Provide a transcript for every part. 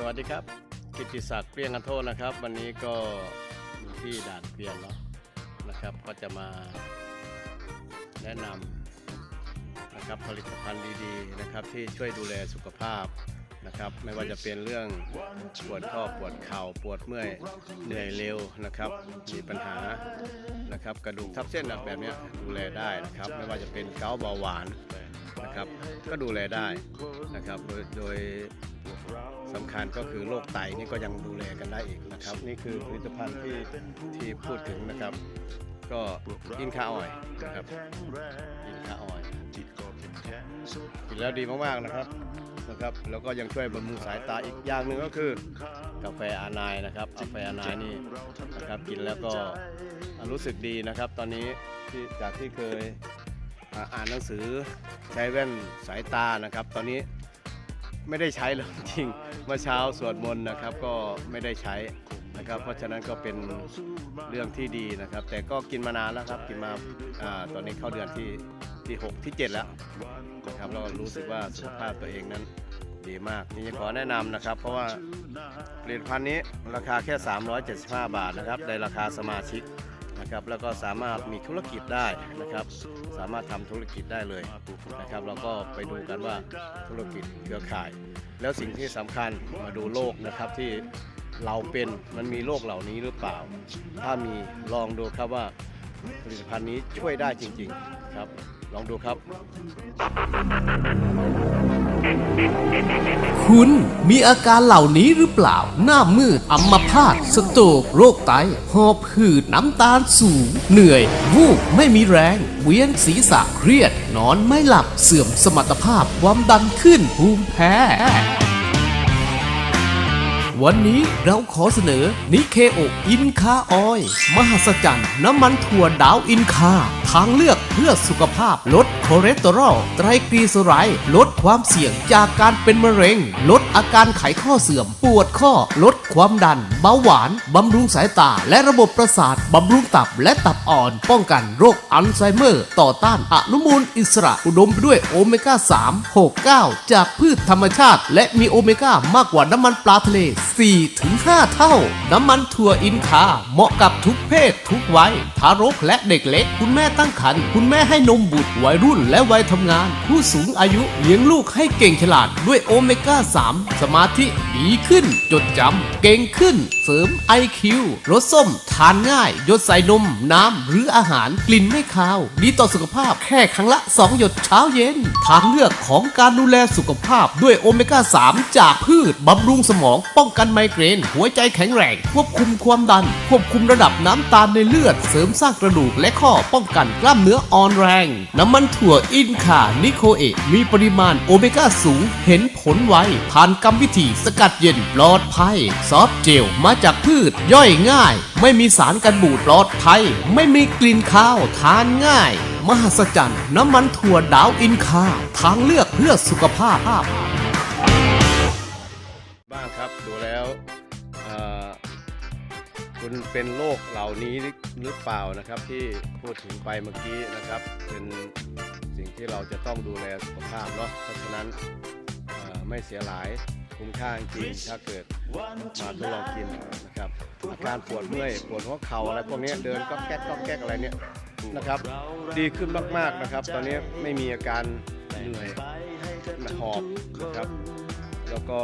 สวัสดีครับ กิติศักดิ์เปรียงกันโทษนะครับ วันนี้ก็อยู่ที่ด่านเกวียนเนาะนะครับ ก็จะมาแนะนำนะครับผลิตภัณฑ์ดีๆนะครับ ที่ช่วยดูแลสุขภาพนะครับ ไม่ว่าจะเป็นเรื่องปวดข้อปวดเข่าปวดเมื่อยเหนื่อยเร็วนะครับมีปัญหานะครับ กระดูกทับเส้นแบบนี้ดูแลได้นะครับ ไม่ว่าจะเป็นเกาต์เบาหวานนะครับ ก็ดูแลได้นะครับโดย สำคัญก็คือโรคไตนี่ก็ยังดูแลกันได้อีกนะครับ นี่คือผลิตภัณฑ์ที่ที่พูดถึงนะครับ ก็อินคาออยนะครับอินคาออยกินแล้วดีมากๆนะครับนะครับ แล้วก็ยังช่วยบำรุงสายตาอีกอย่างหนึ่งก็คือ กาแฟอานายนะครับกาแฟอานายนี่นะครับกินแล้วก็รู้สึกดีนะครับ ตอนนี้ที่จากที่เคยอ่านหนังสือใช้แว่นสายตานะครับ ตอนนี้ ไม่ได้ใช้เลยจริงๆเมื่อเช้าสวดมนต์นะครับก็ไม่ได้ใช้นะครับ เพราะฉะนั้นก็เป็นเรื่องที่ดีนะครับ แต่ก็กินมานานแล้วครับกินมาอาตอนนี้เข้าเดือนที่ที่ 6 ที่ 7 แล้วนะครับเรารู้สึกว่าสุขภาพตัวเองนั้นดีมากนี่ขอแนะนำนะครับ เพราะว่าผลิตภัณฑ์นี้ราคาแค่ 375 บาทนะครับในราคาสมาชิก นะครับแล้วก็สามารถมีธุรกิจได้นะครับ สามารถทำธุรกิจได้เลยนะครับเราก็ไปดูกันว่าธุรกิจเครือข่าย แล้วสิ่งที่สำคัญมาดูโรคนะครับที่เราเป็นมันมีโรคเหล่านี้หรือเปล่า ถ้ามีลองดูครับว่าผลิตภัณฑ์นี้ช่วยได้จริง ๆ ครับ ลองดูครับ คุณมีอาการเหล่านี้หรือเปล่า หน้ามืดอัมพาตสโตรกโรคไต หอบหืดน้ำตาลสูง เหนื่อย วูบไม่มีแรง เวียนศีรษะเครียด นอนไม่หลับเสื่อมสมรรถภาพความดันขึ้นภูมิแพ้วันนี้เราขอเสนอนิเคโออินคาออย มหัศจรรย์น้ำมันถั่วดาวอินคา ทางเลือกเพื่อสุขภาพ ลดคอเลสเตอรอลไตรกลีเซอไรด์ลดความเสี่ยงจากการเป็นมะเร็ง ลดอาการไขข้อเสื่อม ปวดข้อ ลดความดัน เบาหวาน บำรุงสายตา และระบบประสาท บำรุงตับและตับอ่อน ป้องกันโรคอัลไซเมอร์ ต่อต้านอนุมูลอิสระอุดมไปด้วยโอเมก้า 3 6 9 จากพืชธรรมชาติ และมีโอเมก้ามากกว่าน้ำมันปลาทะเล4ถึง5เท่า น้ำมันถั่วอินคาเหมาะกับทุกเพศทุกวัยทารกและเด็กเล็กคุณแม่ตั้งครรภ์คุณแม่ให้นมบุตรวัยรุ่นและวัยทำงาน ผู้สูงอายุเลี้ยงลูกให้เก่งฉลาดด้วยโอเมก้า 3 สมาธิดีขึ้น จดจำเก่งขึ้น สริม IQ รสส้ม ทานง่าย ยดใส่นม น้ำ หรืออาหารกลิ่นไม่คาว ดีต่อสุขภาพแค่ครั้งละ 2 หยดเช้าเย็น ทางเลือกของการดูแลสุขภาพด้วยโอเมก้า 3 จากพืช บำรุงสมอง ป้องกันไมเกรน หัวใจแข็งแรง ควบคุมความดัน ควบคุมระดับน้ำตาลในเลือด เสริมสร้างกระดูกและข้อป้องกันกล้ามเนื้ออ่อนแรง น้ำมันถั่วอินคานิโคเอะมีปริมาณโอเมก้าสูง เห็นผลไวผ่านกรรมวิธีสกัดเย็นปลอดภัยซอฟเจลมาจากพืช ย่อยง่าย ไม่มีสารกันบูดปลอดภัย ไม่มีกลิ่นคาวทานง่าย มหัศจรรย์น้ำมันถั่วดาวอินคา ทางเลือกเพื่อสุขภาพ บ้างครับดูแล้วเอ่อคุณเป็นโรคเหล่านี้หรือเปล่านะครับที่พูดถึงไปเมื่อกี้นะครับ เป็นสิ่งที่เราจะต้องดูแลสุขภาพเนาะเพราะฉะนั้น ไม่เสียหลายคุ้มค่าจริงๆถ้าเกิดมาทดลองกินนะครับอาการปวดเมื่อยปวดหัวเข่าอะไรพวกเนี้ยเดินก็แก๊กก็แก๊กอะไรเนี่ยนะครับดีขึ้นมากๆนะครับ ตอนนี้ไม่มีอาการเหนื่อยหอบนะครับ แล้วก็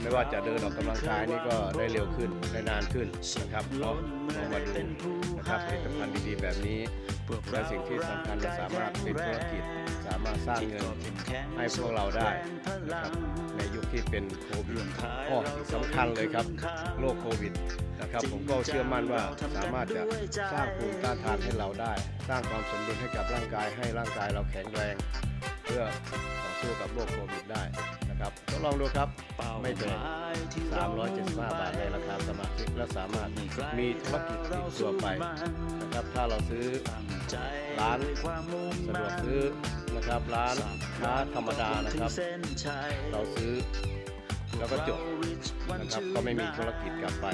ไม่ว่าจะเดินออกกำลังกายนี่ก็ได้เร็วขึ้นได้นานขึ้นนะครับเนาะลองมาดูนะครับผลิตภัณฑ์ดีๆแบบนี้และสิ่งที่สำคัญเราสามารถเป็นธุรกิจสามารถสร้างเงินให้พวกเราได้นะครับในยุคที่เป็นโควิดข้อสำคัญเลยครับโรคโควิดนะครับผมก็เชื่อมั่นว่าสามารถจะสร้างภูมิต้านทานให้เราได้ สร้างความสมดุลให้กับร่างกายให้ร่างกายเราแข็งแรง เพื่อต่อสู้กับโรคโควิดได้ นะครับทดลองดูครับไม่แพง375 บาทในราคาสมาชิกและสามารถมีธุรกิจติดตัวไปนะครับถ้าเราซื้อร้านสะดวกซื้อนะครับร้านค้าธรรมดานะครับ เราซื้อแล้วก็จบนะครับก็ไม่มีธุรกิจกลับไป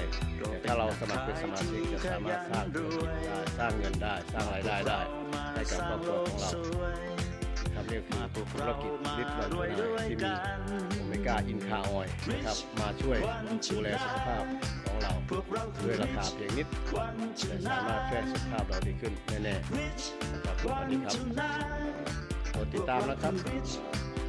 แต่ถ้าเราสมัครเป็นสมาชิกจะสามารถสร้างธุรกิจได้สร้างเงินได้ สร้างรายได้ได้ให้กับครอบครัวของเราครับ นี่คือธุรกิจลิตรเรยที่มีโอเมก้าอินคาออยนะครับมาช่วยดูแลสุขภาพของเราด้วยราคาเพียงนิดแต่สามารถช่วยสุขภาพเราดีขึ้นแน่ๆนะครับสวัสดีครับกดติดตามนะครับ